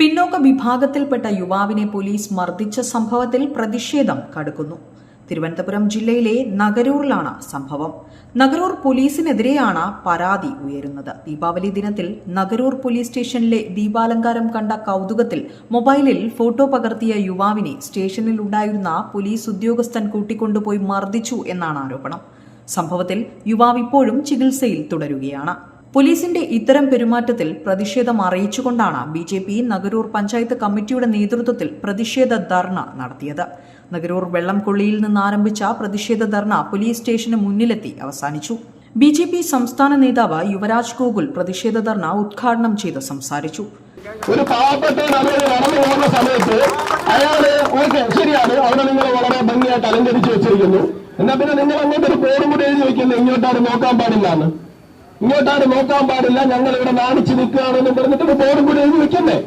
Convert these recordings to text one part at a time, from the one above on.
പിന്നോക്ക വിഭാഗത്തിൽപ്പെട്ട യുവാവിനെ പോലീസ് മർദ്ദിച്ച സംഭവത്തിൽ പ്രതിഷേധം കടുക്കുന്നു. തിരുവനന്തപുരം ജില്ലയിലെ നഗരൂരിലാണ് സംഭവം. നഗരൂർ പോലീസിനെതിരെയാണ് പരാതി ഉയരുന്നത്. ദീപാവലി ദിനത്തിൽ നഗരൂർ പോലീസ് സ്റ്റേഷനിലെ ദീപാലങ്കാരം കണ്ട കൗതുകത്തിൽ മൊബൈലിൽ ഫോട്ടോ പകർത്തിയ യുവാവിനെ സ്റ്റേഷനിൽ ഉണ്ടായിരുന്ന പോലീസ് ഉദ്യോഗസ്ഥൻ കൂട്ടിക്കൊണ്ടുപോയി മർദ്ദിച്ചു എന്നാണ് ആരോപണം. സംഭവത്തിൽ യുവാവ് ഇപ്പോഴും ചികിത്സയിൽ തുടരുകയാണ്. പോലീസിന്റെ ഇത്തരം പെരുമാറ്റത്തിൽ പ്രതിഷേധം അറിയിച്ചുകൊണ്ടാണ് B J P Nagaroor panchayat കമ്മിറ്റിയുടെ നേതൃത്വത്തിൽ പ്രതിഷേധ ധർണ നടത്തിയത്. നഗരൂർ വെള്ളംകൊള്ളിയിൽ നിന്ന് ആരംഭിച്ച പ്രതിഷേധ ധർണ പോലീസ് സ്റ്റേഷന് മുന്നിലെത്തി അവസാനിച്ചു. ബി ജെ പി സംസ്ഥാന നേതാവ് യുവരാജ് ഗോകുൽ പ്രതിഷേധ ധർണ ഉദ്ഘാടനം ചെയ്ത് സംസാരിച്ചു. ഒരു പാവപ്പെട്ട സമയത്ത് അയാൾ ശരിയാണ് അവിടെ നിങ്ങൾ വളരെ ഭംഗിയായിട്ട് വെച്ചിരിക്കുന്നു. എന്നാ പിന്നെ നിങ്ങൾ അങ്ങോട്ട് ഒരു ബോർഡും കൂടി എഴുതി വെക്കുന്നത് ഇങ്ങോട്ടാണ് നോക്കാൻ പാടില്ല ഇങ്ങോട്ടാണ് നോക്കാൻ പാടില്ല. ഞങ്ങൾ ഇവിടെ നാണിച്ച് നിൽക്കുകയാണെന്ന് പറഞ്ഞിട്ട് ഒരു ബോർഡും കൂടി എഴുതി വെക്കണ്ടേ?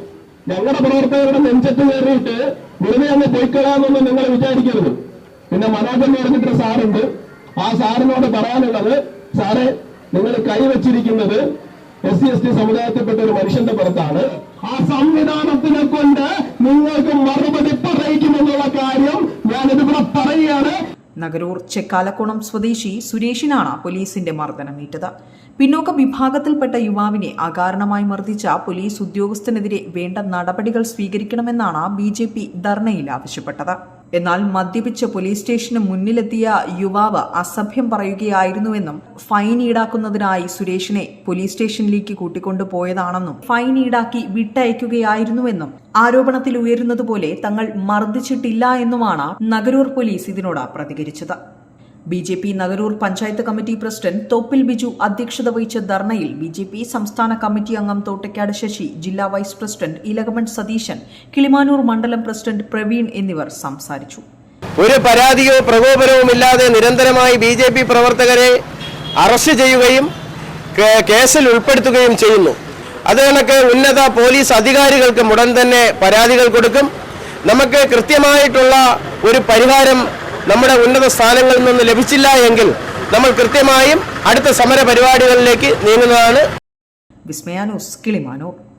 ഞങ്ങളുടെ പ്രവർത്തകരുടെ നെഞ്ചത്ത് കയറിയിട്ട് വെറുതെ അങ്ങ് പോയിക്കളാന്നൊന്നും നിങ്ങൾ വിചാരിക്കരുത്. പിന്നെ മനോജ് എന്ന് പറഞ്ഞിട്ട് സാറുണ്ട്. ആ സാറിനോട് പറയാനുള്ളത് സാറേ നിങ്ങൾ കൈവച്ചിരിക്കുന്നത് എസ് സി എസ് ടി സമുദായത്തിൽപ്പെട്ട ഒരു മനുഷ്യന്റെ പുറത്താണ്. ആ സംവിധാനത്തിനെ കൊണ്ട് നിങ്ങൾക്ക് മറുപടി നഗരൂർ ചെക്കാലക്കോണം സ്വദേശി സുരേഷിനാണ് പോലീസിന്റെ മർദ്ദനമേറ്റത്. പിന്നോക്ക വിഭാഗത്തിൽപ്പെട്ട യുവാവിനെ അകാരണമായി മർദ്ദിച്ച പോലീസ് ഉദ്യോഗസ്ഥനെതിരെ വേണ്ട നടപടികൾ സ്വീകരിക്കണമെന്നാണ് ബി ധർണയിൽ ആവശ്യപ്പെട്ടത്. എന്നാൽ മദ്യപിച്ച് പോലീസ് സ്റ്റേഷന് മുന്നിലെത്തിയ യുവാവ് അസഭ്യം പറയുകയായിരുന്നുവെന്നും ഫൈൻ ഈടാക്കുന്നതിനായി സുരേഷിനെ പോലീസ് സ്റ്റേഷനിലേക്ക് കൂട്ടിക്കൊണ്ടുപോയതാണെന്നും ഫൈൻ ഈടാക്കി വിട്ടയക്കുകയായിരുന്നുവെന്നും ആരോപണത്തിൽ ഉയരുന്നതുപോലെ തങ്ങൾ മർദ്ദിച്ചിട്ടില്ല എന്നുമാണ് നഗരൂർ പോലീസ് ഇതിനോട് പ്രതികരിച്ചത്. B J P Nagaroor panchayat committee president Thoppil Biju അധ്യക്ഷത വഹിച്ച ധർണയിൽ ബി ജെ പി സംസ്ഥാന കമ്മിറ്റി അംഗം തോട്ടയ്ക്കാട് ശശി ജില്ലാ വൈസ് പ്രസിഡന്റ് ഇലകമൺ സതീശൻ കിളിമാനൂർ മണ്ഡലം പ്രസിഡന്റ് പ്രവീൺ എന്നിവർ സംസാരിച്ചു. ഒരു പരാതിയോ പ്രകോപനവും ഇല്ലാതെ നിരന്തരമായി ബി ജെ പി പ്രവർത്തകരെ അറസ്റ്റ് ചെയ്യുകയും കേസിൽ ഉൾപ്പെടുത്തുകയും ചെയ്യുന്നു. അത് കണക്ക് ഉന്നത പോലീസ് അധികാരികൾക്ക് ഉടൻ തന്നെ പരാതികൾ കൊടുക്കും. നമുക്ക് കൃത്യമായിട്ടുള്ള ഒരു പരിഹാരം നമ്മുടെ ഉന്നത സ്ഥാനങ്ങളിൽ നിന്ന് ലഭിച്ചില്ല എങ്കിൽ നമ്മൾ കൃത്യമായും അടുത്ത സമര പരിപാടികളിലേക്ക് നീങ്ങുന്നതാണ്